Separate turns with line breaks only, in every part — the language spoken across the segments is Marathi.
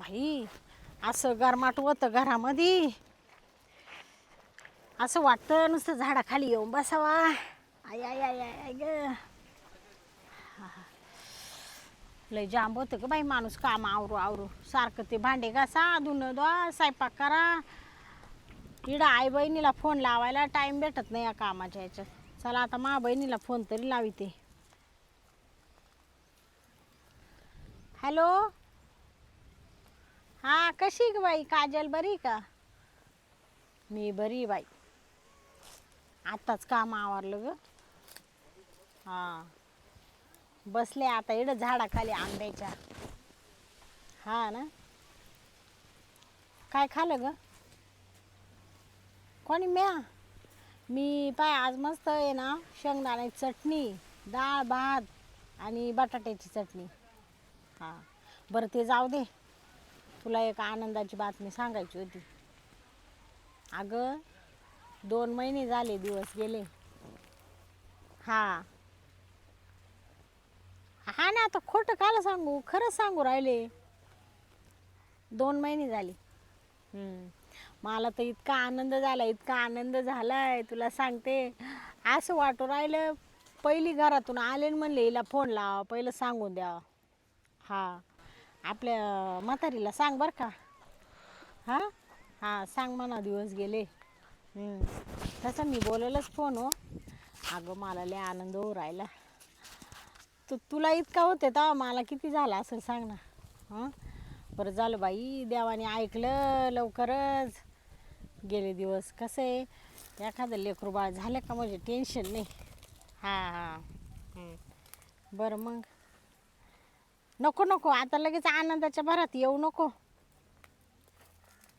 बाई असं गरमाट होतं घरामध्ये. असं वाटतं नुसतं झाडाखाली येऊन बसावा. आय आय आय आय आय ग. लय जांब होतं ग बाई माणूस काम आवरू आवरू. सारखं ते भांडे घासा धुणं द्वा स्वयंपाक करा. इडं आई बहिणीला फोन लावायला टाईम भेटत नाही या कामाच्या ह्याच्यात. चला आता मा बहिणीला फोन तरी लाविते. हॅलो हा कशी आहे ग बाई? काजल बरी का? मी बरी आहे बाई. आत्ताच काम आवरलं ग. हा. बसले आता इड झाडाखाली आंब्याच्या. हा ना? काय खालं ग? कोणी म्या? मी पाय आज मस्त आहे ना शेंगदाण्याची चटणी डाळ भात आणि बटाट्याची चटणी. हां. बरं ते जाऊ दे. तुला एक आनंदाची बातमी सांगायची होती. अगं दोन महिने झाले दिवस गेले. हां. हा ना आता खोटं काला सांगू? खरंच सांगू राहिले. दोन महिने झाले. मला तर इतका आनंद झाला इतका आनंद झालाय. तुला सांगते असं वाटू राहिलं पहिली घरातून आले म्हणले हिला फोन लावा पहिलं सांगून द्या हा. आपल्या म्हातारीला सांग बरं का. हां? हां सांग म्हणा दिवस गेले. तसं मी बोलायलाच फोन हो. अगं मला लय आनंद हो राहिला. तू तुला इतका होते तर मला किती झाला असं सांग ना. हां? बरं झालं बाई देवाने ऐकलं लवकरच. गेले दिवस कसं? आहे एखादं लेकरू बाळ झालं का? म्हणजे टेन्शन नाही. हां हां. बरं मग? नको नको. आता लगेच आनंदाच्या भरात येऊ नको.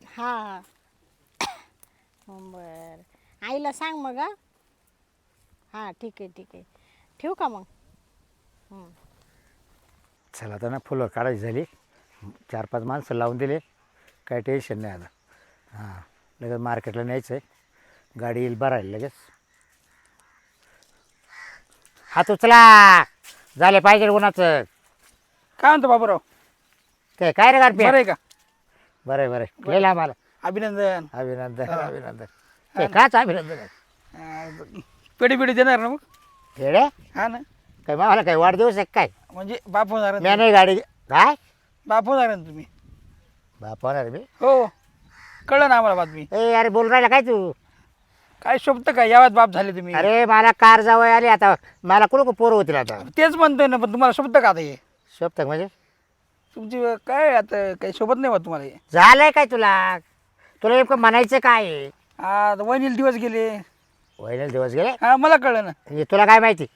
हां. बर. बरं आईला सांग मग हां. हां ठीक आहे ठीक आहे. ठेवू का मग? हं.
चला आता ना फुलं काढायची झाली. चार पाच माणसं लावून दिले. काही टेन्शन नाही आता. हां. लगेच मार्केटला न्यायचं आहे गाडी येईल भरायला लगेच. हात उचला. झाले पाहिजे उन्हाचं.
काय म्हणतो बाबूराव?
काय काय रे गारपी?
बरं आहे का?
बरं आहे बरं आहे. आम्हाला.
अभिनंदन.
अभिनंदन अभिनंदन. ते काच अभिनंदन आहे?
अं, पेढी पेढी देणार ना मग?
येडे
हा ना.
काय मामाला काय वाढदिवस आहे काय?
म्हणजे बाप होणार
मी नाही गाडी काय?
बाप होणार ना तुम्ही.
बाप होणार मी?
हो. कळलं ना आम्हाला बातमी
ए अरे बोल राहिला काय तू?
काय शोभत काय? यावात बाप झाले तुम्ही.
अरे मला कार जावं आली आता. मला कुठं पोरं होतील आता?
तेच म्हणतोय ना पण तुम्हाला शोभत का आता हे?
शोभतक म्हणजे
तुमची काय आता? काही शोभत नाही बा तुम्हाला हे.
झालंय काय तुला? तुला नेमकं म्हणायचं काय आहे?
वहिनील दिवस गेले.
वहिनी दिवस गेले?
हा मला कळलं ना.
म्हणजे तुला काय माहिती?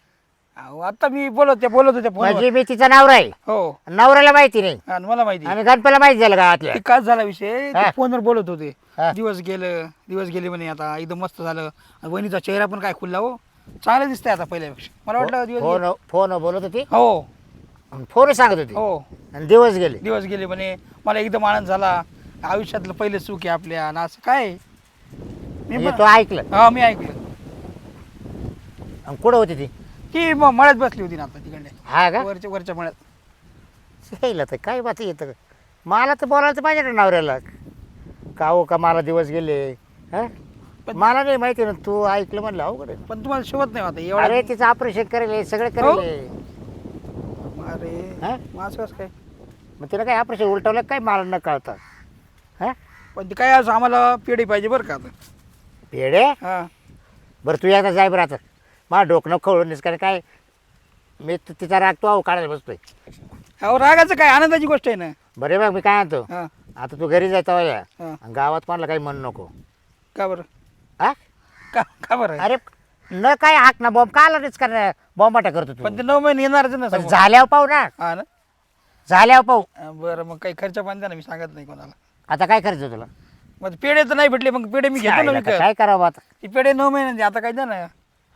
अहो, आता मी बोलत बोलत होते फोन
म्हणजे मी तिचा नवरा आहे.
हो.
नवऱ्याला माहिती नाही.
हा, मला माहिती
आणि गणपतीला माहिती झालं गावातल्या
ते काय झाला विषय. ते
हा.
फोनवर बोलत होते.
हा.
दिवस गेलं दिवस गेले म्हणे आता एकदम मस्त झालं. आणि वहिनीचा चेहरा पण काय खुलला हो. चांगलं दिसतंय आता पहिल्यापेक्षा. मला वाटलं दिवस.
फोन फोन बोलत होती?
हो.
फोन सांगत होती.
हो.
आणि दिवस गेले.
दिवस गेले म्हणे मला एकदम आनंद झाला. आयुष्यातलं पहिले सुख आहे आपल्या. आणि असं काय? मी
म्हणजे
पण-
तो ऐकलं.
हा मी ऐकलं.
आणि कुठं होती ती?
ती मग मळ्यात बसली होती ना आता तिकडे.
हा का?
वरच्या वरच्या मळ्यात.
यायला तर काय बात येतं मला तर बोलायला तर पाहिजे ना नवऱ्याला. का हो का मला दिवस गेले? हा?
पण-
मला नाही माहिती ना तू ऐकलं म्हणलं अवघड आहे.
पण तुम्हाला शोभत नाही आता.
अरे
एवढा
तिचं ऑपरेशन करेल सगळं
हो?
करेल
अरे
हा?
असं कसं काय?
मग तिला काय ऑपरेशन उलटवलं काय मला न कळतं? हा?
पण ते काय असं आम्हाला पेढी पाहिजे बरं का आता?
पेढे?
हा.
बरं तू आता जाय बरं आता. मला डोकं नको खवळून कारण काय? मी त- तिचा राग तो अहो काढायला बसतोय.
अहो रागाचं काय? आनंदाची गोष्ट आहे ना.
बरे बघ मी काय आणतो
हा.
आता तू घरी जायचा या
हा.
आणि गावात कोणाला काही म्हणू नको.
का बरं?
हा?
का का बरं?
अरे न काय हाक ना बॉम्ब का आलाच कर बॉम्बाटा करतो तू.
पण ते नऊ महिने येणारच ना
पण
समोर.
झाल्यावर पाहू ना.
हा ना?
झाल्यावर पाहू.
हा, बरं मग काही खर्च पण द्या ना मी सांगत नाही कोणाला.
आता काय करायचं तुला?
मग ते पेढे तर नाही भेटले मग पेढे मी घेतो ना
काय
विकत.
काय करावं आता?
ती पेढे नऊ महिन्यांचे आता काय द्या ना.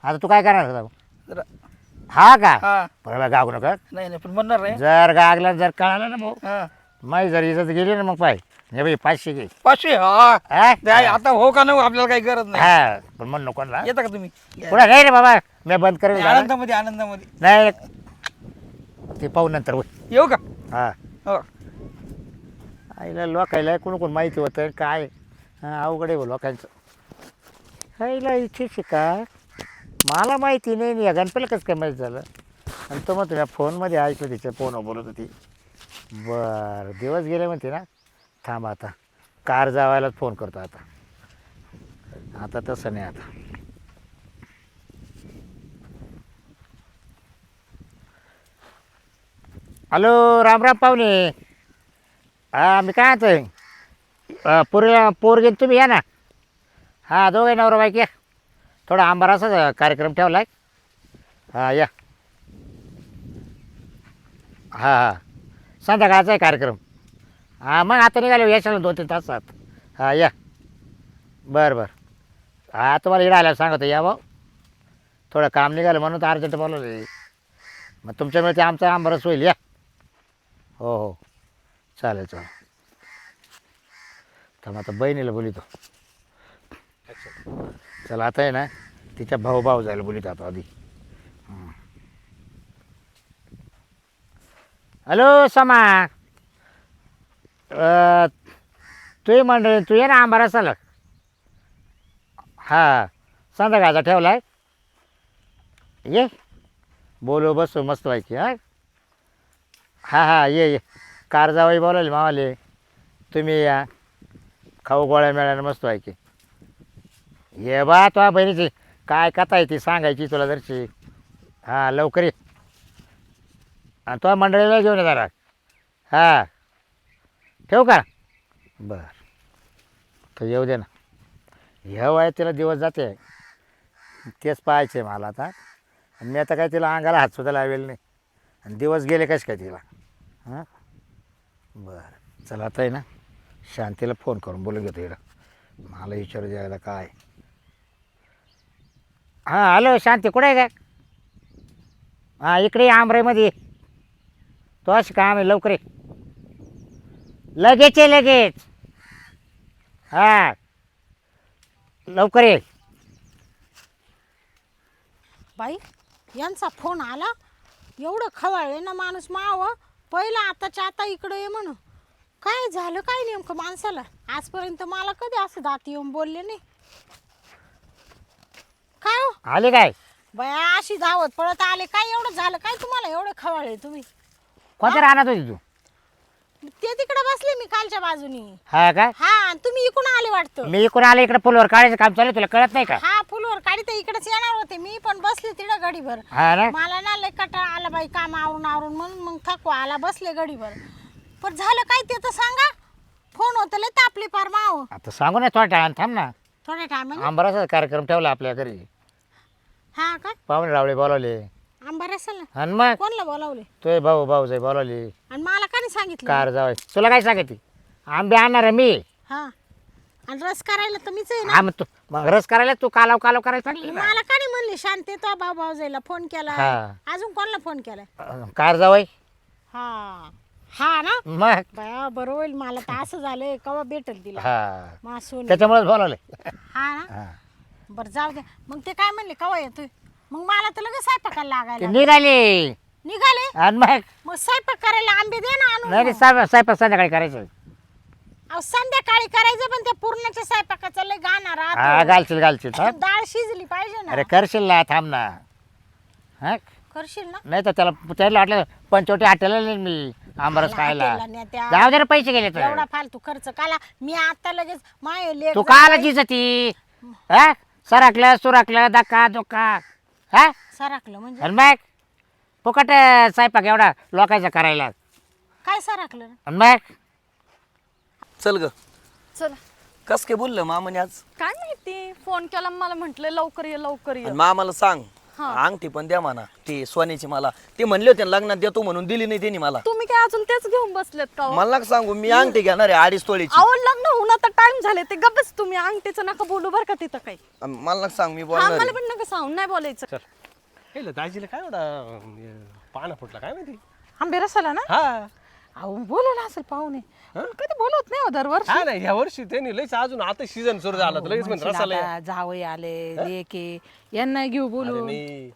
आता तू काय करणार आता?
जरा.
हा का?
हा.
बरोबर गागू नका.
नाही नाही पण म्हणणार नाही.
जर गागला जर कळालं ना भाऊ.
हा.
माझी जर इज्जत गेली ना मग पाय. हे बाई पाचशे घे.
पाचशे? हा.
हा?
आहे, आता हो का नाही हो, आपल्याला काही गरज नाही.
हा पण म्हण नको ना.
येता का तुम्ही?
पुढे नाही रे बाबा मी बंद करेल.
आनंदामध्ये आनंदामध्ये.
नाही. ते पाहू नंतर होय.
येऊ का?
हा.
हो.
आईला लोकायला कोण कोण माहिती होतं काय? हा, अवघड आहे बुवा लोकांचं. आईला इच्छेच का? मला माहिती नाही नाही या गणपतीला कसं काय माहिती झालं? आणि तो मग तुला फोनमध्ये ऐकलं तिच्या फोनवर बोलत होती. बरं दिवस गेले म्हणते ना. थांब आता. कार जावायलाच फोन करतो आता. आता तसं नाही आता. हॅलो राम राम पाहुणे. मी काय आहे पोर पोरगे तुम्ही या ना. हां दोघे नवरा बाईक या. थोडा आंबाराचा कार्यक्रम ठेवला आहे हां या. हां हां. संध्याकाळचा आहे कार्यक्रम. हां मग आता निघालो याच्याला दोन तीन तासात. हां या. बरं बरं. हां तुम्हाला इकडे आल्यावर सांगतो या भाऊ. थोडं काम निघालं म्हणून तर अर्जंट बोलवलं मग तुमच्यामुळे ते आमचा आंबारस होईल या. हो हो. चालेल चालेल. तर मग आता बहिणीला बोलितो. चला आता आहे ना तिच्या भाऊ भाऊ जायला बोलितो आता आधी. हॅलो समा. तुही मंडळी तू ये ना आंबारा चालक हां संध्याकाळचा ठेवला आहे ये. बोलू बसू मस्त व्हायची हां. हा हा ये ये. कार जावाई बोलावले मावाले तुम्ही या. खाऊ गोळ्या मिळाल्या मस्त व्हायची ये बा तो बहिणीची. काय कथा आहे ती सांगायची तुला जरची हां लवकर ये. आणि तो मंडळीला घेऊन ये जरा. हां. ठेवू का? बर. तर येऊ दे ना. ह्या वयात तिला दिवस जाते. तेच पाहायचे मला आता. आणि मी आता काय तिला अंगाला हात सुद्धा लावेल नाही. आणि दिवस गेले कसे काय तिला? हां? बरं. चला आता आहे ना. शांतीला फोन करून बोलून घेतो इकडं. मला विचारू द्यायला काय. हां हॅलो शांती कुठे आहे का हां इकडे आमरेमध्ये. तो अशी काम आहे लवकर लगेच ये लगेच. हां. लवकर ये.
बाई यांचा फोन आला? एवढं खवळले ना माणूस माव. पहिला आताच्या आता इकडं ये म्हणून. काय झालं काय नेमकं माणसाला? आजपर्यंत मला कधी असं दात येऊन बोलले नाही? काय हो?
आले काय?
बया अशी धावत पळत आले. काय एवढं झालं? काय तुम्हाला एवढं खवळले तुम्ही?
कोणत्या राहणार होती तू?
ते तिकडे बसले मी खालच्या बाजूनी.
हा काय
हा आणि तुम्ही इकडून आले वाटतं.
मी इकडून आले इकडे पुलावर काढायचं काम चालू आहे, तुला कळत नाही का?
हा फुलवर काढी तर इकडेच येणार होते. मी पण बसले तिकडं गडीभर
हा ना?
मला ना लय कटाळा आला बाई काम आवरून आवरून. म्हणून मग थकवा आला बसले गडीवर पण झालं काय ते तर सांगा. फोन होतं लय तापले पार माव.
आता सांगू ना थोडा टाइम थांब ना.
थोड्या टायमाने?
आंबराचा कार्यक्रम ठेवला आपल्या घरी.
हा का?
पाहुणे रावळे बोलावले.
आंबार असेल ना.
आणि मग?
कोणला बोलावले?
तो भाऊ भाऊ जाई बोलावले.
आणि मला का नाही सांगितलं?
कार जावाय तुला काय सांगते आंबे आणणार आहे मी.
हा. आणि रस करायला तर मीच आहे ना.
हा मग तू मग रस करायला तू कालाव कालाव करायला सांगली ना?
मला का नाही म्हणली? शांती तो भाऊ भाऊ जायला फोन केला
हा.
अजून कोणाला फोन केलाय?
अं, कार जावाय
हा. हा ना?
मग?
बया बरं होईल. मला तर असं झालंय. कवा भेटेल तिला?
हा.
मासून
त्याच्यामुळेच बोलावले
हा ना?
हा.
बरं जाऊ दे मग ते काय म्हणले? कवा येतोय? मग मला तर लगेच स्वयंपाकाला
ते
लागायला
निघाले.
निघाले?
आणि मग?
मग स्वयंपाक करायला आंबे दे ना
नाही. साहेब स्वयंपाक संध्याकाळी करायचं.
अहो, संध्याकाळी करायचं पण ते पूर्णाच्या स्वयंपाकाचं लय गाणार
हा घालशील घालशील हा?
डाळ शिजली पाहिजे ना.
अरे करशील ना थांब ना. हा?
करशील ना?
नाही तर त्याला त्याला वाटलं पंचवटी हॉटेलला नेईन मी आंबरस खायला.
हॉटेलला नेत्या.
जाऊ दे रे पैसे गेले तर.
एवढा फालतू खर्च. काला मी आता लगेच माय
तू काला ती हा? सरकलं सुरकलं धक्का धुक्का. हा?
सरकलं म्हणजे?
आणि मग? फुकट अं, स्वयंपाक एवढा लोकांचा करायला.
काय सरकलं?
आणि मग?
चल ग.
चल.
कस काय बोललं मामाने आज?
काय माहिती? फोन केला मला म्हंटले लवकर ये लवकर ये.
आणि मामाला सांग. अंगठी पण द्या म्हणा. ती सोन्याची मला. ते म्हणले होते ना लग्नात देतो म्हणून दिली नाही त्यांनी मला.
तुम्ही काय अजून तेच घेऊन बसलेत का हो?
मला नका सांगू मी अंगठी घेणार आहे अडीच तोळीची.
अहो लग्न होऊन आता टाइम झाले ते गप्पच तुम्ही. अंगठीचं नका बोलू बरं का तिथं काही.
मला नका सांग मी
हा
बोलणार
मला
आहे.
पण नका सांगून नाही बोलायचं.
हे दाजीला काय एवढा पाना फुटला काय माहिती?
आंबे रसाला ना?
हा.
अहो बोलवलं असेल पाहुणे. पण कधी बोलवत नाही हो दरवर्षी.
हा नाही ह्या वर्षी त्यांनी लयच अजून आता सीझन सुरू झाला तर लगेच रसाला या.
जावई आले लेके यांना घेऊ
अरे
बोलू
मी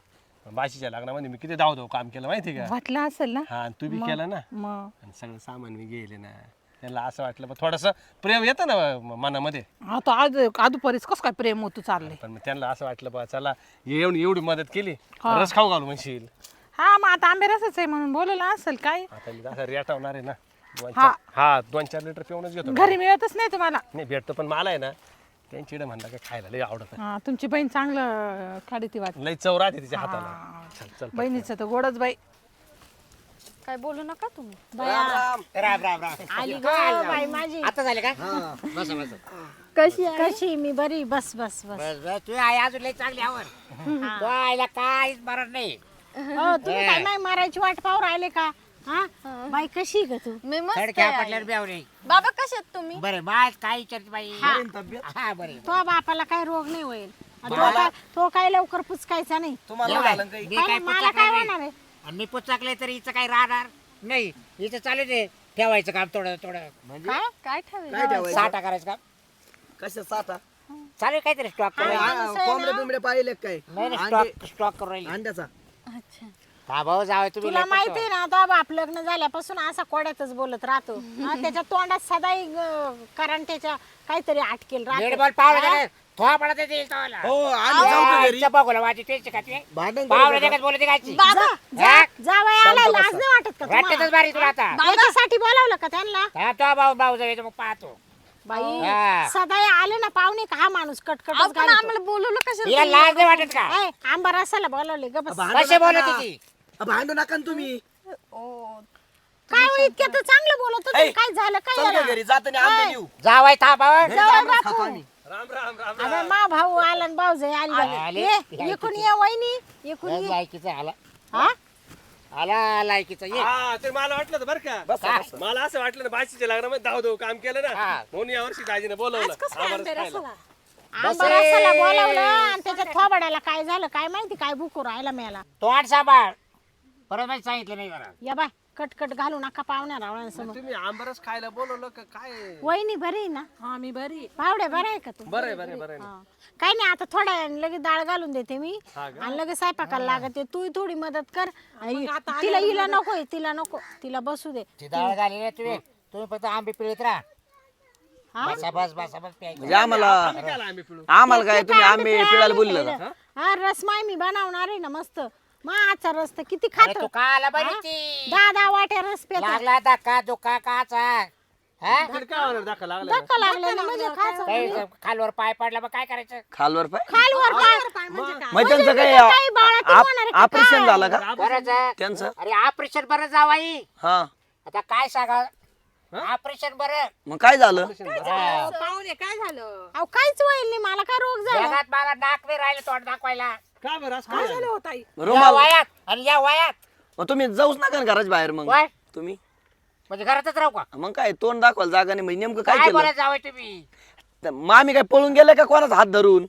बाशीच्या लग्नामध्ये मी किती धाव धाव काम केलं माहिती का?
वाटलं असेल ना?
हा आणि तू बी केलं ना?
मग.
आणि सगळं सामान मी गेले ना. त्यांना असं वाटलं बा थोडंसं प्रेम येतं ना म- मनामध्ये.
आता आज आदूपरीच कसं काय प्रेम होतं चाललंय?
पण मग त्यांना असं वाटलं बा चला एवढी एवढी मदत केली रस खाऊ घालू म्हणशील.
हा मग आता आंबे रसच आहे म्हणून बोलवलं असेल काय?
आता मी असं रेटावणार आहे ना दोन
हा.
चार हा दोन चार लिटर पिऊनच घेतो
घरी मिळतच नाही तुम्हाला?
नाही भेटतो पण मला आहे ना त्यांची म्हणलं का खायला लय आवडत.
हा, तुमची बहीण चांगलं काढी ती वाट
लय चव राहते तिच्या हाताला. चल चल
बहिणीचं तर गोडच बाई.
काय बोलू नका तुम्ही?
आली ग बाई माझी.
आता झाले का? बस बस.
कशी
कशी मी? बरी बस बस बस.
बस बस. तू आई अजून लई चांगली आवड. तो आईला काहीच मरण नाही.
हो तुम्ही काय नाही मारायची वाट पाहू राहिले का? हा? बाई कशी ग तू?
मी मस्त
थडक्या
आहे.
पडल्यावर ब्यावरे
बाबा कसे आहेत तुम्ही?
बरे बाय काय विचारते बाई? हा. बरे
तो बापाला काय रोग नाही होईल. आणि तो काय तो काय लवकर पुचकायचा नाही.
तुम्हाला
जेवाय.
झालं काही
मी
काय
काय
मला काय होणार आहे?
आणि मी पुस्तकले तरी हिचं काही राहणार नाही. हिचं चालू दे. ठेवायचं काम थोडं थोडं.
काय?
काय
काय ठेवायचं?
साठा करायचं काम.
कशा साठा?
चालू आहे काहीतरी स्टॉक करून.
कोंबडे बिंबडे पाहिले काय?
नाही स्टॉक राहील.
अंड्याचा?
अच्छा.
हा भाऊ जावं तुम्ही
तुला
लय
माहिती. आहे ना तो बाप लग्न झाल्यापासून असा कोड्यातच बोलत राहतो. हा, त्याच्या तोंडात सदाही कारण त्याच्या काहीतरी अटकेल
दीड
राहतो
बॉल पावलं थोडा पडत येते इथं
हो आम्ही जाऊ का घरी
बघू वाची तेच का ते
भांडण
पावलं देखत बोलते काय
बाबा
जावई आला लाज नाही वाटत का
वाटतच
तुम्हाला?
बारी तुला आता.
याच्यासाठी बोलावलं का त्यांना?
हा तो भाऊ भाऊ जाऊ मग पाहतो.
बाई
हा.
सदाई आले ना पाहुणे का हा माणूस कटकट
आपण आम्हाला बोलवलं
तिला
कशाला
लाज नाही वाटत का?
आंबा रसाला बोलावले ग बस.
कसे बोलत
भांडू नका ना तुम्ही.
काय हो, इतक्या तर चांगलं बोलत होते.
ऐ,
काय झालं? काय
चल
झालं
घरी जाताना आंबे नेऊ.
जावाय था भाऊ
घरी जांभळं खातो आम्ही.
राम राम राम
अबे मा भाऊ आला आणि भाऊ आली.
आले.
ये इकून ये वहिनी. इकून ये.
आला
हा?
आला लायकीचा ये.
हा ते मला वाटलं होतं बरं का.
काय?
मला असं वाटलं ना बाशीच्या लग्नामध्ये धाव धाव काम केलं ना. म्हणून यावर्षी दाजीने बोलवलं. आम्हाला खायला.
आंबा रसाला बोलावलं आणि त्याच्या थोबाड्याला काय झालं काय माहिती काय बुकू राहिला मेला
तोंड सांभाळ. परत माहिती सांगितलं नाही बरं
या बाय. कटकट घालू नका पाहुण्या रावळ्यांसमोर.
तुम्ही आंबरस खायला बोलवलं का? काय?
वहिनी बरी आहे ना?
हा मी बरी
पावड्या बरं आहे का तू?
बरं आहे बरं आहे, बरं आहे ना.
हा. काय नाही आता थोड्या वेळाने लगेच डाळ घालून देते मी. आणि लगेच स्वयंपाकाला लागते. तू थोडी मदत कर. आणि तिला हिला नको तिला नको. तिला बसू दे.
ती डाळ रे तुम्ही. तुम्ही फक्त आंबे पिळत राहा.
हा?
बसा बस बसा बस प्यायचं.
म्हणजे आम्हाला आम्हाला काय तुम्ही आंबे
आम्ही
पिळायला बोलले
प्यायला. हा रसमाय मी बनवणार आहे ना मस्त. मग आजचा रस तर किती
अरे
खात
तू का आला बरी ती
दहा दहा वाट्या रस पेत
लागला धक्का दुखा काचा. हा?
काय होणार दाखल लागलं ना?
धक्का लागले ना म्हणजे खायचं
काही खालवर पाय पडला मग काय करायचं?
खालवर पाय?
खालवर पाय.
त्यांचं
म्हणजे
काय
काही बाळातीन होणार आहे का?
ऑपरेशन
काय?
झालं का? त्यांचं?
अरे ऑपरेशन बरं जावाई.
हा.
आता काय सांगा? ऑपरेशन बरं.
मग काय झालं.
पाहुणे काय झालं?
अहो काहीच होईल नाही. मला काय रोग झाला?
जगात मला नाक नाही राहिलं तोंड दाखवायला.
का बरं असं काय झालं?
हो ताई?
या
रुमाल
वयात आणि या वयात.
मग तुम्ही जाऊच नका ना घराच्या बाहेर मग.
वय?
तुम्ही?
म्हणजे घरातच राहू का?
मग काय तोंड दाखवायला जागा नाही म्हणजे नेमकं काय
काय
केलं?
बोलत जावं तुम्ही?
तर काय पळून गेले का कोणाचा हात धरून?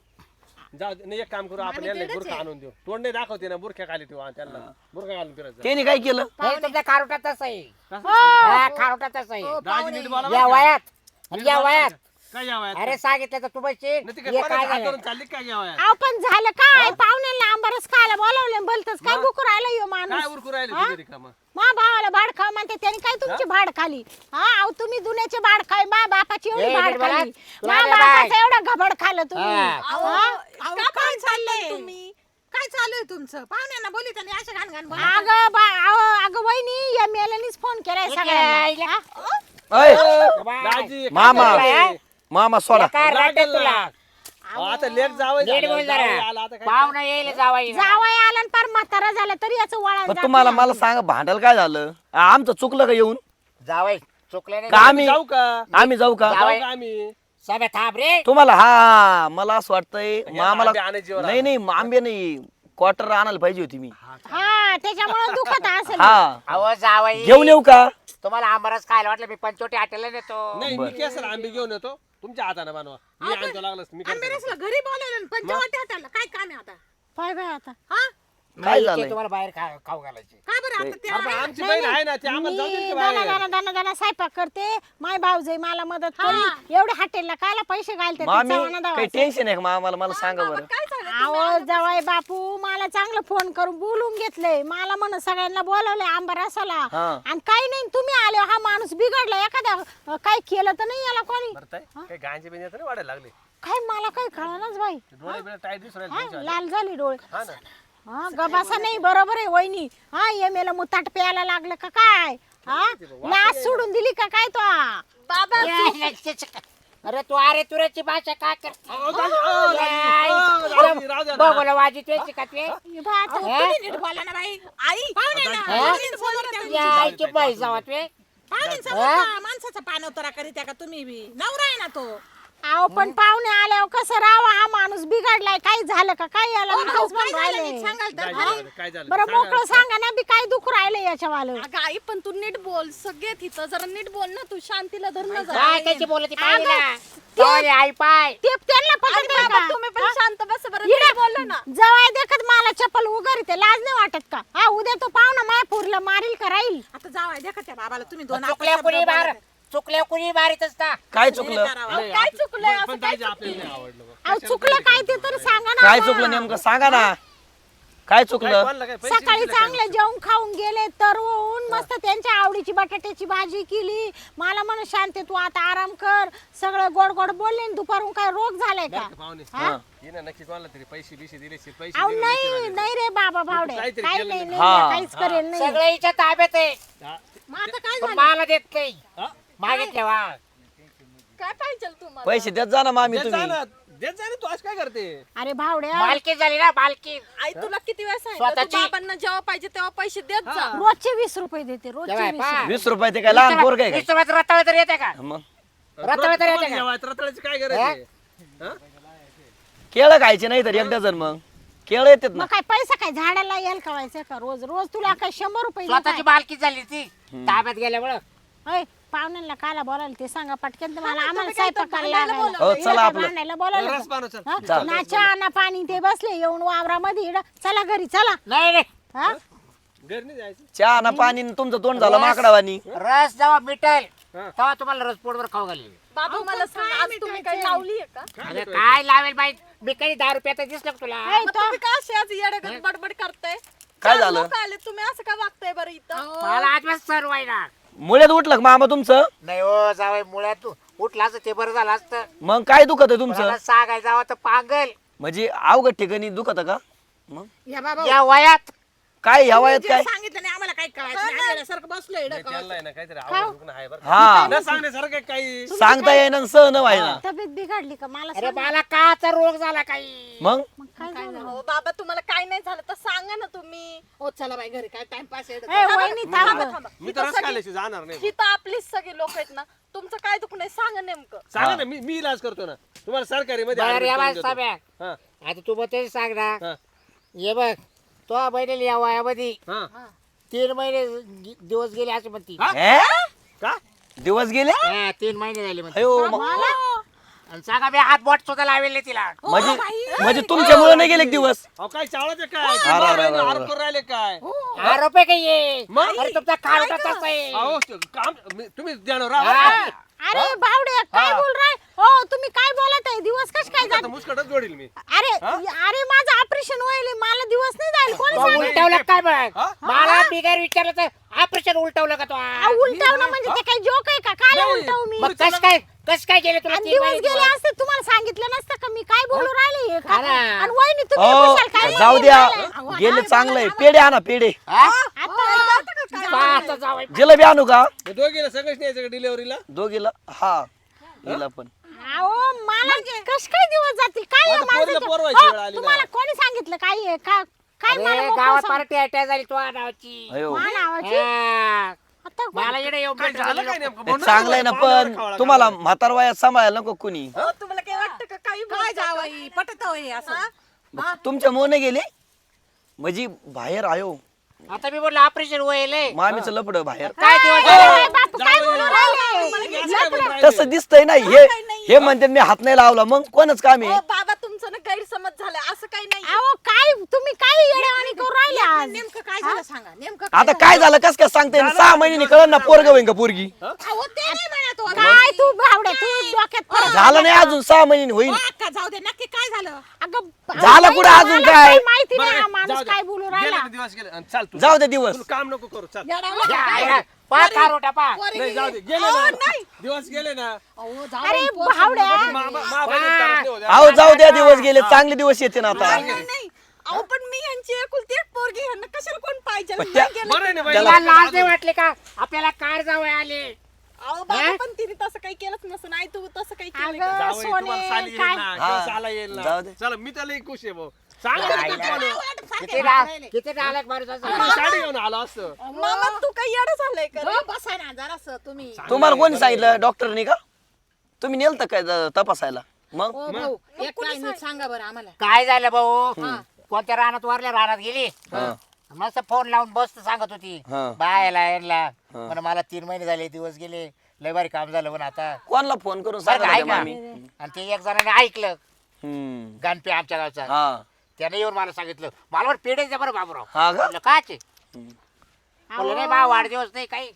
जाऊ दे. नाही एक काम करू आपण यांना एक बुरखा आणून देऊ. तोंड नाही दाखवते ना बुरख्या खाली ठेवू त्यांना. बुरखा घालून फिरायचं.
त्यांनी काय केलं?
नाही तुमच्या खारोटातच आहे. हा, खारोटातच आहे.
बोला
या? वयात आणि या वयात.
काय?
अरे सांगितलं तर तू बसशील
नाही ती काय
हे
कोणाचा
काय
हात
झालं
धरून चालली काय वयात?
अहो पण झालं काय पाहुण्यांना आंबरस खायला बोलावले भलतच काय बुकू राहिला यो
काय
माणूस
उरकू राहिले तुझे रिकामं?
मा भावाला भाड खाव म्हणते त्याने काय तुमची भाड खाली हा अहो तुम्ही दुन्याचे भाड खाय मा बापाची एवढी भाड. खाली
तुला
मा
बाय.
बापाचं एवढं घबड खाल्लं तुम्ही
हा.
हा?
अहो, काय चाललंय तुम्ही काय चालू आहे तुमचं पाहुण्यांना बोलित आणि अशा घाण घाण.
अगं बा अहो, अगं वहिनी या मेल्यानीच फोन केलाय सगळ्यांना हा?
अय
दाजी, काय
मामा? मामा सोडा.
काय
लागेल.
तुला.
आता लेट जावं
नीट बोल जरा. पाहुणा येईल जावाई
जावई आला आणि पार म्हातारा झाला तरी याचं वळण
पण
जात
तुम्हाला
नाही.
मला सांगा भांडायला काय झालं? आमचं चुकलं का येऊन?
जावाई चुकले
का
नाही
आम्ही
जाऊ का?
आम्ही जाऊ का?
जाऊ. का आम्ही?
सगळं थांब रे.
तुम्हाला हा मला असं वाटतंय
आंबे
मामाला
आणायची वर
नाही नाही आंबे नाही क्वार्टर आणायला पाहिजे होती मी.
हा त्याच्यामुळे दुखत असेल.
हा.
अहो जावाई.
घेऊन येऊ का?
तुम्हाला आंबरस खायला वाटलं मी पंचोटी हॉटेलला नेतो.
नाही मी केसर आंबे घेऊन येतो. तुमच्या हाताने बनवा. मी आणतो लागलंच. मी
आंबे
करतो.
रसला घरी बोलावलं पंचवटी हाताला काय काम आहे आता?
पाय बाय आता.
हा?
काय
इथे
झालंय?
तुम्हाला बाहेर खा- खाऊ घालायचे.
का बरं आता ते
अरे, आमची बहीण आहे ना ती आम्हाला जाऊ दे
मी
की
दाना
बाहेर.
दाना दाना दाना स्वयंपाक करते. माय भाऊजाई मला मदत करी. एवढे हॉटेलला कायला पैसे घालते?
मामी काही. टेन्शन आहे का? मला सांगा बरं.
काय झालं?
अहो जवाय बापू मला चांगलं फोन करून बोलून घेतलंय. मला म्हण सगळ्यांना बोलवलंय आंबा रसाला.
हा.
आणि काही नाही तुम्ही आले हा माणूस बिघडला. एखाद्या अं, काही केलं तर नाही याला कोणी.
बरं ताई, काही गांजे बिंजे तर नाही वाढायला लागले.
काय मला काही कळणारच बाई.
डोळे बिळे टाईट दिसू राहिले
हा,
त्यांचे.
लाल झाली डोळे.
हा ना.
हा गबासा नाही बरोबर आहे वहिनी. हा एमेला मुताट प्यायला लागलं का काय? हा? लाच सोडून दिली का काय तो?
बाबा
अरे तू अरे तुऱ्याची भाषा काय कर
अहो, दाजी, अहो, दाजी, अहो, दाजी, राहू द्या ना.
बघ वाजी तुझी का ते?
बा आता.
तुम्ही नीट बोला ना बाई. आई पाहुणे माणसाचा पाणवतरा करीत्या का तुम्ही बी? नवरा आहे ना तो.
अहो पण पाहुणे आल्यावर कसं राहावं हा माणूस बिघडलाय. काय झालं का? काय याला मी तेच
काय
म्हणून
झालं
राहिले.
नीट सांगाल तर
काय
खरी?
झालं काय झालं?
बरं
सांगा.
मोकळं सांगा. ना बी काय दुख राहिलं याच्यावालं.
अगं आई पण तू नीट बोल. सगळे तिथं जरा नीट बोल ना तू शांतीला धर ना जरा
काय त्याची बोलती पाहिजे ना? जाऊ आई पाय.
ते त्यांना पटत
अरे
नाही
बाबा,
का?
तुम्ही पण? शांत बस बरं
इकडे
नीट बोलला ना.
जवळ देखत मला चप्पल उगारी ते लाज नाही वाटत का? हा उद्या तो पाहुणा माया पुरला मारील का राहील?
आता जावाय देखा त्या बाबाला तुम्ही दोन
चुकल्या कुणी बार?
बोलत आहे.
चुकल्या कुणी बारीत असता
काय चुकलं?
अहो, काय चुकलंय?
पण-
असं
पण
काय
दाजी आपल्याला नाही आवडलं बघ.
अहो चुकलं काय ते तरी सांगा ना
काय. चुकलं नेमकं? सांगा ना. काय
काय
चुकलं?
कोणाला काय पैसे
सकाळी
दिले?
चांगले जेवण खाऊन गेले तरवून मस्त त्यांच्या आवडीची बटाट्याची भाजी केली. मला म्हण शांती तू आता आराम कर. सगळं गोड गोड बोलले आणि दुपारून काय रोग झालाय का?
बरं का पाहुणे.
हा?
हिनं नक्की कोणाला तरी पैसे बिशे दिले असतील, पैसे
अहो
दिले
नाही नाही रे बाबा भावडे
काहीतरी
काही
केलं
नाही
नाही.
नाही,
हा.
काहीच करेल नाही.
सगळं हिच्या ताब्यात आहे.
हा.
मग आता काय
पण
झालं?
मला देत नाही.
हा?
मागितले वा
काय पाहिजे तुम्हाला?
पैसे देत जा ना मामी
देत जा
तुम्ही.
ना, देत जा ना, तू आज काय करते?
अरे भावड्या.
मालकी झाली ना मालकी
आई तुला किती वेळा सांगितलं? तू
स्वतःची-
बाबांना जेव्हा पाहिजे तेव्हा पैसे देत जा.
रोजचे वीस रुपये देते रोजचे
तेव्हा
वीस. रुपये.
वीस रुपये ते काय लहान पोर काय
वीस रुपयात रताळ तर येते का?
मग?
रताळ तर येते का?
रताळ्याची काय गरज आहे? हा?
केळं खायचे नाही तर एक डझन मग. केळं येतात ना.
मग काय पैसा काय? झाडाला यायला कवायचं का रोज? रोज तुला काय शंभर रुपये
स्वतःची? मालकी झाली ती. ताब्यात गेल्यामुळं.
पाहुण्यांना काला बोलायला ते सांगा पटकन तर मला आम्हाला
तुम्ही काय तर
स्वयंपाक करायला
भांडायला
लागायला.
हो, चला आपलं.
भांडायला
रस चल.
हा?
जा.
ना चहा ना पाणी ते बसले येऊन वावरामध्ये इकडं. चला घरी चला.
नाही नाही.
हा?
घरी नाही जायचं.
चहा ना पाणी न तुमचं तोंड झालं माकडावानी.
रस जेव्हा मिटेल. तेव्हा तुम्हाला रस पोटवर खाऊ घालेल
बाबा मला सांग आज तुम्ही काही लावली आहे का
अरे काय लावेल बाई? मी काही दहा रुपयात दिसलं का तुला?
ऐ,
मग
तो-
तुम्ही का असे आज येडगत बडबड करताय?
काय
चार
झालं?
लोक आले तुम्ही असं का वागताय बरं इथं?
मला आजपास सर्व आहे ना
मुळ्यात उठलं का मामा तुमचं?
नाही हो जावय मुळ्यात उठला असतं ते बरं झालं असतं.
मग काय दुखत आहे तुमचं?
सांगाय जावं तर पागल.
म्हणजे अवघड ठिकाणी दुखत का? मग?
या बाबा.
या वयात
काय
जे
काय?
सांगितलं नाही आम्हाला काय कळायचं नाही. आम्ही येड्यासारखं बसलो इकडं
त्यांना आहे ना काहीतरी आवड दुखणं आहे बरं का?
हा.
न सांगण्यासारखं काही.
सांगता येईना सहन व्हायना
तब्येत बिघडली का? मला
अरे
सांग.
मला काचा रोग झाला काही.
मग?
मग काय झालं?
हो बाबा तुम्हाला काय नाही झालं तर सांगा ना तुम्ही.
हो चला बाई घरी काय टाइमपास येत
ए, वहिनी थांब
थांबा.
गं.
थांबा.
मी तर रस जाणार नाही
ही तर आपलीच सगळी लोक आहेत ना. तुमचं काय दुख नाही सांगा नेमकं.
सांगा ना मी मी इलाज करतो ना. तुम्हाला सरकारी मध्ये
बरं या
हा,
आता तू मग तेच सांग ना.
हा,
ये बघ. तो बहिणीला या वयामध्ये.
हा.
तीन महिने गे- दिवस गेले असं म्हणती.
हा?
हे?
का?
दिवस गेले?
हा, तीन महिने झाले म्हणते.
अयो मग
आणि सांगा मी हात बोट सुद्धा लावेल तिला.
म्हणजे म्हणजे तुमच्यामुळे नाही गेले एक दिवस?
अहो काय चावळाचे काय?
अरे, अरे, अरे, अरे.
आरोप करून राहिले काय?
आरोप आहे का ये.
मग?
अरे तुमचा खालचा तसा आहे
अहो ते काम मी-
हा.
अरे बावडे काय हो काय बोलत आहे दिवस कश काय जात
मुस्कटच जोडील मी.
अरे अरे माझं ऑपरेशन व्हायले मला दिवस नाही जाईल कोणी
तो? उलटवलं काय बघ?
हा?
मला बिगर विचारलं तर ऑपरेशन उलटवलं का तो?
म्हणजे ते काही जोक आहे का? काय
नाही.
उलटवू मी?
मग कस काय कस काय गेले तुला
आणि
तीन
दिवस
महिने
गेले
दिवस?
असते तुम्हाला सांगितलं नसतं का मी? काय बोलू राहिले? हे का?
हा ना.
आणि वहिनी तुम्ही कुशाल काय
हो जाऊ द्या? गेले चांगलंय पेढे आणा पेढे.
हा?
आता
पाहाचं जावई.
जिलेबी आणू का?
दोघीला सगळंच न्यायचं डिलिव्हरीला
दोघीला हा. हिला पण.
अहो मला कश काय दिवस जातील काय आहे
आता पोरीला
माणसाचं?
पोरवायची
हो,
वेळ आली ना.
तुम्हाला कोणी सांगितलं काय आहे? का काय मला
अरे
मोकळं
गावात
सांग.
पार्टी अटॅच झाली तो नावाची
अयो
मा नावाची?
हा.
आता
मला
काय झालं. काय नेमकं
हे ना?
पाहुण्यावर
पण तुम्हाला. म्हातार वयात सांभाळायला नको कुणी
हो, तुम्हाला काय वाटतं का काही
काय? जावाई पटत असं
मग तुमच्या मोने गेले म्हणजे बाहेर आयो
आता मी बोललो ऑपरेशन होईल
मामीचं लपड बाहेर
काय दिवस झाले?
काय
काय राहिले?
तसं दिसतंय ना हे हे म्हणते मी हात नाही लावला मग कोणच काम आहे?
बाबा तुमचं गैरसमज झालाय असं काही नाही
अहो काय तुम्ही काय येड्यावानी करू राहिले आज?
नेमकं काय झालं सांगा नेमकं काय
आता काय झालं? कस काय सांगते? सहा महिन्यानी कळलं ना पोरग होईन का पोरगी?
अहो, ते नाही म्हणत हो.
काय तू भावड्या तू डोक्यात फरक
झालं नाही अजून सहा महिन्यानी होईल
हो, अक्का, जाऊ दे नक्की काय झालं?
अगं
झालं कुठं अजून काय?
काही माहिती नाही हा माणूस. काय बोलू राहिला.
दिवस गेले. आणि चाल तू.
जाऊ दे दिवस.
तू काम नको करू चाल.
येडावं
आहे
काय?
पा पा
पोरगी-
नाही जाऊ दे. गेले
अहो,
ना.
नाही.
दिवस गेले ना.
अहो, जाऊ
अरे
पोर
भावड्या
बहिणीला त्रास नाही होऊ द्या.
अहो जाऊ द्या दिवस गेले चांगले दिवस येते ना आता.
नाही, नाही. अहो पण मी यांची एकुलती एक पोरगी ह्यांना कशाला कोण पाहिजे?
पण त्या-
नाही गेलं.
बरं आहे ना बाई,
तुला लाज नाही वाटले का? आपल्याला कार जावं आले.
अहो बाबा पण तिने तसं काही केलंच नसतं नाही तू तसं काही केलं का?
अगं
जावई तुम्हाला साली
सोने
येईल
काय?
ना
हा.
किंवा साला येईल
जाऊ
ना
दे.
चला मी त्याला एक खुश आहे भाऊ.
आईला.
ते कोण आहे?
किती डा- किती डायलॉग मारून असं
मी साडी घेऊन आलो असतो
मामा तू काही येडं झालंय का?
हो, बसा ना जरासं तुम्ही.
तुम्हाला कोणी सांगितलं? डॉक्टरनी का? तुम्ही नेलत काय ज- तपासायला? मग?
ओ भाऊ एक काय नीट सांगा बरं आम्हाला.
काय झालं भाऊ? कोणत्या रानात वारल्या रानात गेली?
हा.
मस्त फोन लावून बसत सांगत होती.
हा.
बायला यांना. पण मला तीन महिने झाले दिवस गेले. लय भारी काम झालं पण आता.
कोणाला फोन करून
बरं का,
सांगा
ऐक. ना.
मामी?
आणि ते एक जणाने ऐकलं.
हम्म.
गाणपे आमच्या गावचा.
हा.
त्याने येऊन मला सांगितलं मला पेढे द्या बरं बाबूराव.
हा का?
काचे? बोललो नाही बा वाढदिवस नाही काही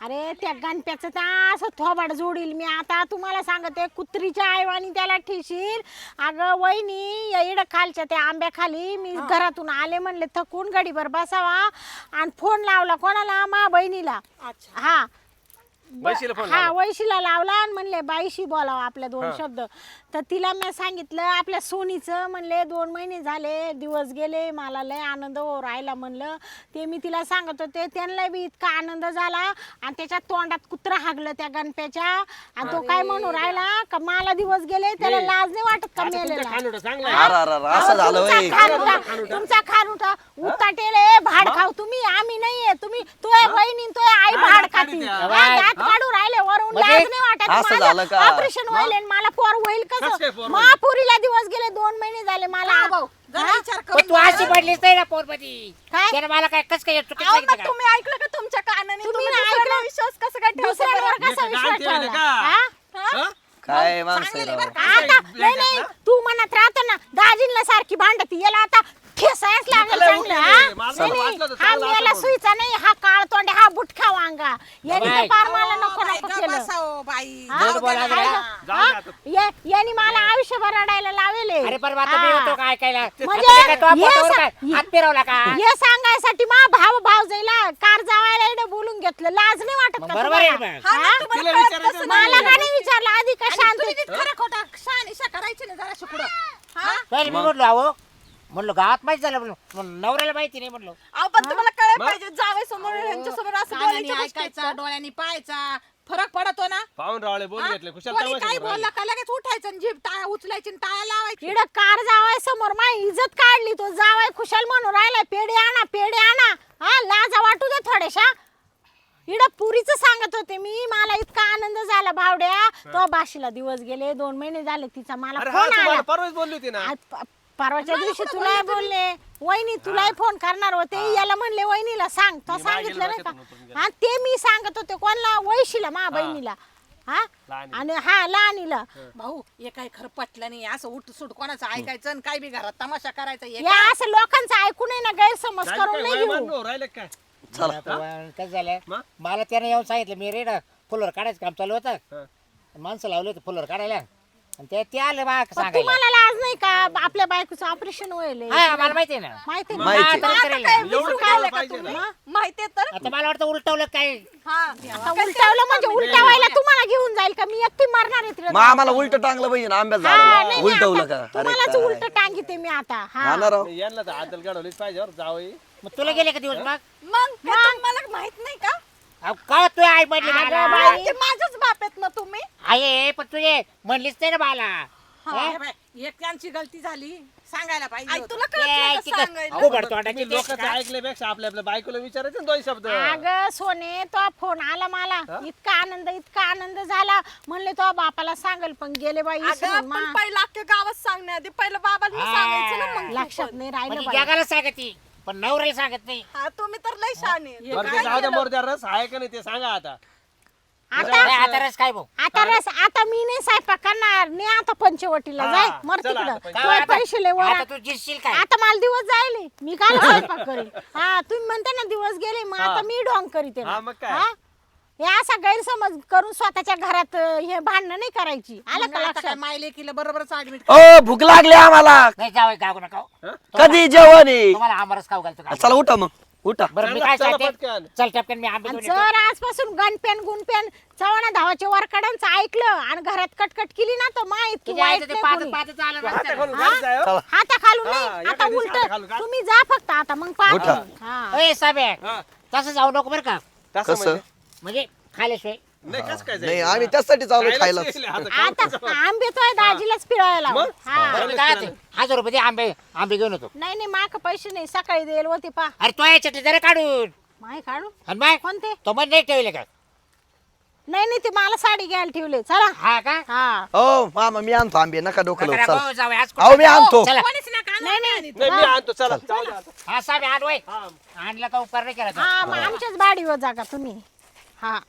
अरे त्या गणप्याचं तर असं थोबाड जोडील. मी आता तुम्हाला सांगते कुत्रीच्या आईवानी त्याला ठेशील. अगं वहिनी या इडं खालच्या त्या आंब्याखाली मी घरातून आले म्हणले थकून गडीभर बसावा. आणि फोन लावला कोणाला? मा बहिणीला. हा.
फोन
हा
लावला.
वैशीला लावला आणि म्हणले बाईशी बोलावं आपल्या दोन शब्द. तर तिला मी सांगितलं आपल्या सोनीचं म्हणले दोन महिने झाले दिवस गेले मला लय आनंद हो राहिला म्हणलं. ते मी तिला सांगत होते त्यांना बी इतका आनंद झाला आणि त्याच्या तोंडात कुत्रा हागलं त्या गणप्याच्या. आणि तो काय म्हणू राहिला का मला दिवस गेले त्याला लाज नाही वाटत का
आता तुमच्या
मेलेला?
खानोटा चांगला
अरे अरे अरे, असं झालं
तुमचा
होय
खारुटा तुमचा खारुटा उताटेले भाड खाऊ तुम्ही आम्ही नाहीये. तुम्ही तुझ्या बहिणी तुझ्या आई भाड खाती. हा. दात काढू राहिले वरून
म्हणजे
लाज नाही वाटत
असं झालं का?
ऑपरेशन होईल आणि मला पोर होईल
कसं काय
कसं
पोर होईल?
महापुरीला दिवस गेले दोन महिने झाले मला
हा, भाऊ जरा विचार
पण तू
करून
अशी पडलीच नाही ना पोरपती
काय?
त्याने मला काय कस काय चुकीचं
अहो,
सांगितलं
मग
का?
तुम्ही ऐकलं का तुमच्या कानाने
तुम्ही
तुम्ही
ऐकलं?
दुसऱ्यावर विश्वास कसं काय ठेवता
दुसऱ्यावर? कसा
हे
विश्वास
गाण ठेवले
ठेवला
का?
हा?
हा?
काय माणसं आहे राव.
आता नाही नाही तू म्हणत राहतो ना दाजींना सारखी भांडती याला आता ठेसायच लागेल
त्याला
चांगलं
उठलं
हा?
ते. मला
नाही, नाही,
वाटलं होतं
हा मेला
असं
सुईचा नाही हा काळ तोंडे हा बुटखा वांगा यांनी तर मला नको नको केलं
बसा हो, बाई
हा?
गोड बोला
काय
जरा.
गं?
जाऊ
हा?
दे आता.
या- यांनी मला आयुष्यभर रडायला लावेले
अरे पण आता मी होतो काय ऐकायला
म्हणजे
काय तो
हे
पोटावर
सा-
काय हात फिरवला का
हे सांगायसाठी मा भाव भाव जायला कार जावायला इकडे बोलून घेतलं लाज नाही वाटत
मग
का
बरोबर आहे
तुम्हाला?
मग.
हा
हा?
तिला विचारायचं.
मला का नाही विचारलं आधी का शांत
खरं खोटा शहानिशा करायची ना जरा शुकडं
हा?
पहिले मी म्हटलो अहो म्हणलो गावात माहिती झालं म्हणलो म्हणलं, नवऱ्याला माहिती नाही म्हणलो.
अहो पण तुम्हाला कळायला पाहिजे जावे समोर यांच्या समोर असं
कानाने
बोलायच्या गोष्टी आहेत
ऐकायचा डोळ्यांनी पाहायचा. फरक पडतो ना?
पाहून रावळे बोल घेतले खुशाल
कोणी काय बोलला का? लगेच उठायचं आणि जीभ टाळ्या उचलायची आणि टाळ्या लावायची.
इकडं कार जावाय समोर माय इज्जत काढली तो. जावाय खुशाल म्हणून राहिला पेढे आणा पेढे आणा. हा लाजा वाटू दे थोड्याशा. इकडं पुरीच सांगत होते मी मला इतका आनंद झाला भावड्या. तो बाशीला दिवस गेले दोन महिने झाले तिचा मला
अरे हा
फोन आला.
तुम्हाला परवाच बोलली होती ना?
आज प- परवाच्या दिवशी तुला बोलले वहिनी तुलाही फोन करणार होते. याला म्हणले वहिनीला सांग. तो
मी
सांगितलं नाही का? हा ते मी सांगत होते कोणला? वैशीला मा बहिणीला. हा. आणि हा लहानीला.
भाऊ हे काही खरं पटलं नाही. असं उठ सुट कोणाचं ऐकायचं आणि काय बी घरात तमाशा करायचा हे
या असं लोकांचं ऐकू नये ना गैरसमज
काय
करून
काय?
नाही
वय
घेऊ.
मानलो, राहिले काय?
चला
आता कसं झालं?
मग?
मला त्याने येऊन सांगितलं मी रेड फुलवर काढायचं काम चालू होतं.
हा.
माणसं लावले होते फुलवर काढायला. आणि ते ते आले बा
पण
सांगायला.
तुम्हाला लाज नाही का? आपल्या बायकोचं ऑपरेशन होईल
हा मला माहिती आहे ना.
माहिती ना?
माहिती.
हा, आता विचारायला.
एवढं कळलं पाहिजे ना.
माहितीये तर?
आता मला वाटतं उलटवलं काय?
हा.
आता उलटावलं म्हणजे उलटावायला तुम्हाला घेऊन जाईल का? मी एकटी मारणार आहे तिला
मग आम्हाला उलट टांगलं पाहिजे ना आंब्यात
हा,
झालं
नाही,
उलटवलं
नाही,
का?
आता तुम्हालाच
काय?
उलट टांगीते मी आता. हा.
हा ना राव.
नाही, यांना तर आदल गाडवलीच पाहिजे बरं जावई.
मग तुला गेले का दिवस मग?
मग तुम्हाला माहीत नाही का?
अहो, का तू आई म्हणली मला.
ते माझ्याच ना तुम्ही
आहे पण तुझे म्हणलीच नाही ना मला
हे बाई, एक त्यांची गलती झाली सांगायला पाहिजे
आई
होतं.
तुला कळत नाही का सांगायला
ऐकल्यापेक्षा आपल्या आपल्या बायकोला विचारायचं ना दोन शब्द
अगं सोने तो फोन आला मला इतका आनंद इतका आनंद झाला म्हणले तो बापाला सांगल पण गेले बाई
अगं
मा.
पहिलं अख्ख्या गावात सांगण्याआधी पहिलं बाबांना
हा.
सांगायचं ना मग तू
लक्षात
पण.
नाही राहिलं
म्हणजे
बाई.
जगाला सांगती पण नवऱ्याला सांगत नाही.
हा तुम्ही तर लय
हे?
बरं ते जाऊ? मोर द्या रस आहे का नाही ते सांगा आता.
आता
रस काय भाऊ?
आता रस आता मी नाही स्वयंपाक करणार नाही आता पंचवटीला
हा,
जाय मर
चला
तिकडं.
आता पंचवटी.
तुला पैसे लय
आता तू जिरशील काय?
आता मला दिवस जायले. मी काय स्वयंपाक करेन? हा तुम्ही म्हणता ना दिवस गेले मग आता मी ढोंग करीते ना.
हा, मग काय?
हा? हे असा गैरसमज करून स्वतःच्या घरात हे भांडणं नाही करायची आलं का
आता
लक्षात
काय मायले किला बरोबरच ऍडमिट
ओ भूक लागली आम्हाला
नाही नका हो.
कधी जेवण आहे
तुम्हाला आमरस खाऊ घालतो का
चला उठा मग उठा
बरं मी
चला,
काय
चला
सांगते
पटकन.
चल टपकन मी आंबे
आणि
घेऊन येतो.
जर आजपासून गणपेन गुणपेन चव्हाणा धावाच्या वरकडांचं ऐकलं आणि घरात कटकट केली ना तर मा इतकी
तुझ्या
वाईट
आईचं ते
नाही कोणी.
आलं
हाता जाय, हो.
खालून
हा, एका
आता
दिवशी
उलट
का?
तुम्ही जा फक्त आता मग पाहतो
उठा.
हा
ए साबे
हा,
तसं जाऊ नको बरं का
तसं
कसं?
म्हणजे?
म्हणजे खाल्याशिवाय
नाही. कसं काय
नाही? आम्ही त्यासाठी चालू खायला
आता?
आंबे तो दाजीलाच पिळायला.
मग?
हा
बरं काय हजार रुपये दे आंबे आंबे घेऊन येतो.
नाही नाही माक पैसे नाही सकाळी देईल होते पा.
अरे तो याच्यातले जरा काढून.
माय काढू?
आणि बाय
कोणते?
तो मन नाही ठेवले का?
नाही नाही ते मला साडी घ्यायला ठेवले. चला.
हा का?
हा.
हो मामा मी आणतो आंबे. नका डोकं
नका
लावू,
रागावू,
चला.
जाऊ, आज
अहो मी आणतो.
चला.
कोणीच नका आणू, आम्ही आणू.
नाही मी आणतो चला. जाऊ दे आता.
हा साबे आण वय.
हा.
आणलं का उपकार नाही केला तो.
हा मग आमच्याच बाडीवर जागा तुम्ही. हा